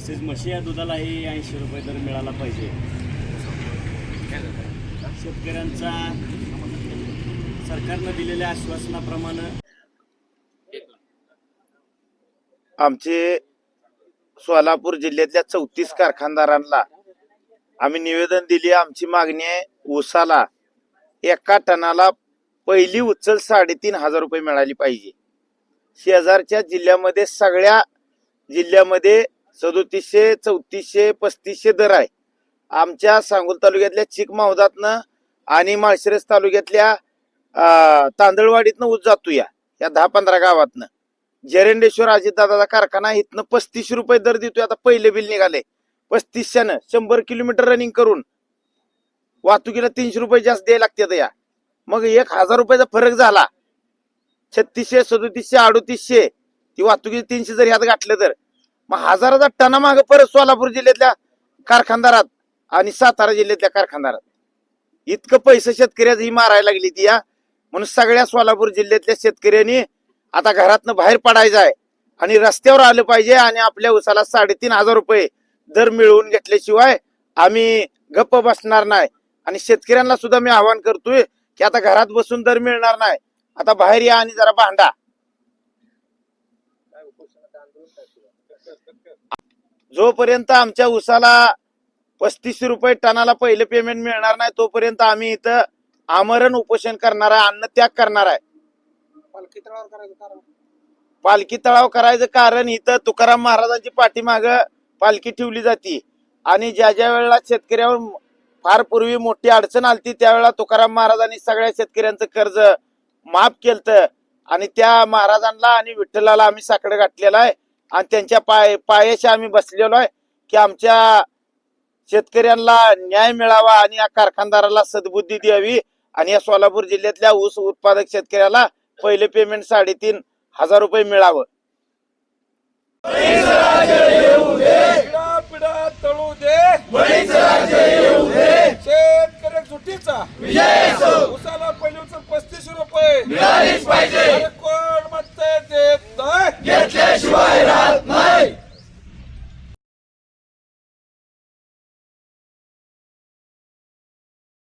तसेच म्हशी या दुधालाही ऐंशी रुपये दर मिळाला पाहिजे. शेतकऱ्यांचा सरकारनं दिलेल्या आश्वासनाप्रमाणे आमचे सोलापूर जिल्ह्यातल्या चौतीस कारखानदारांना आम्ही निवेदन दिली. आमची मागणी आहे ऊसाला एका टनाला पहिली उचल साडेतीन हजार रुपये मिळाली पाहिजे. शेजारच्या जिल्ह्यामध्ये सगळ्या जिल्ह्यामध्ये सदोतीसशे चौतीसशे पस्तीसशे दर आहे. आमच्या सांगोल तालुक्यातल्या चिकमावदातनं आणि माळशिरस तालुक्यातल्या तांदळवाडीतनं ऊस जातो या या दहा पंधरा गावातनं. जरेंडेश्वर अजितदादाचा कारखाना इथनं पस्तीसशे रुपये दर देतोय. आता पहिले बिल निघाले. पस्तीसशेनं शंभर किलोमीटर रनिंग करून वाहतुकीला तीनशे रुपये जास्त द्यायला लागतात या. मग एक हजार रुपयाचा फरक झाला. छत्तीसशे सदोतीसशे अडोतीसशे ती वाहतुकीचे तीनशे जर ह्यात घातलं तर. मग हजाराचा टनामाग परत सोलापूर जिल्ह्यातल्या कारखानदारात आणि सातारा जिल्ह्यातल्या कारखानदारात. इतकं पैसे शेतकऱ्याचं ही मारायला लागली ती या म्हणून सगळ्या सोलापूर जिल्ह्यातल्या शेतकऱ्यांनी आता घरातनं बाहेर पडायचं आहे. आणि रस्त्यावर आलं पाहिजे आणि आपल्या उसाला साडेतीन हजार रुपये दर मिळवून घेतल्याशिवाय आम्ही गप्प बसणार नाही. आणि शेतकऱ्यांना सुद्धा मी आवाहन करतोय की आता घरात बसून दर मिळणार नाही. आता बाहेर या आणि जरा भांडा. जोपर्यंत आमच्या उसाला पस्तीसशे रुपये टनाला पहिलं पेमेंट मिळणार नाही तोपर्यंत आम्ही इथं आमरण उपोषण करणार आहे अन्न त्याग करणार आहे. पालखी तळाव करायचं कारण इथं तुकाराम महाराजांची पाठीमाग पालखी ठेवली जाते. आणि ज्या ज्या वेळेला शेतकऱ्यावर फार पूर्वी मोठी अडचण आलती त्यावेळेला तुकाराम महाराजांनी सगळ्या शेतकऱ्यांचं कर्ज माफ केलं आणि त्या महाराजांना आणि विठ्ठलाला आम्ही साकडं घातलेलं आहे. आणि त्यांच्या पाय पायाशी आम्ही बसलेलो आहे की आमच्या शेतकऱ्यांना न्याय मिळावा आणि या कारखानदाराला सद्बुद्धी द्यावी. आणि या सोलापूर जिल्ह्यातल्या ऊस उत्पादक शेतकऱ्याला पहिले पेमेंट साडेतीन हजार रुपये मिळावं. उसाला पहिल्याचं पस्तीस रुपये. मिळालीच पाहिजे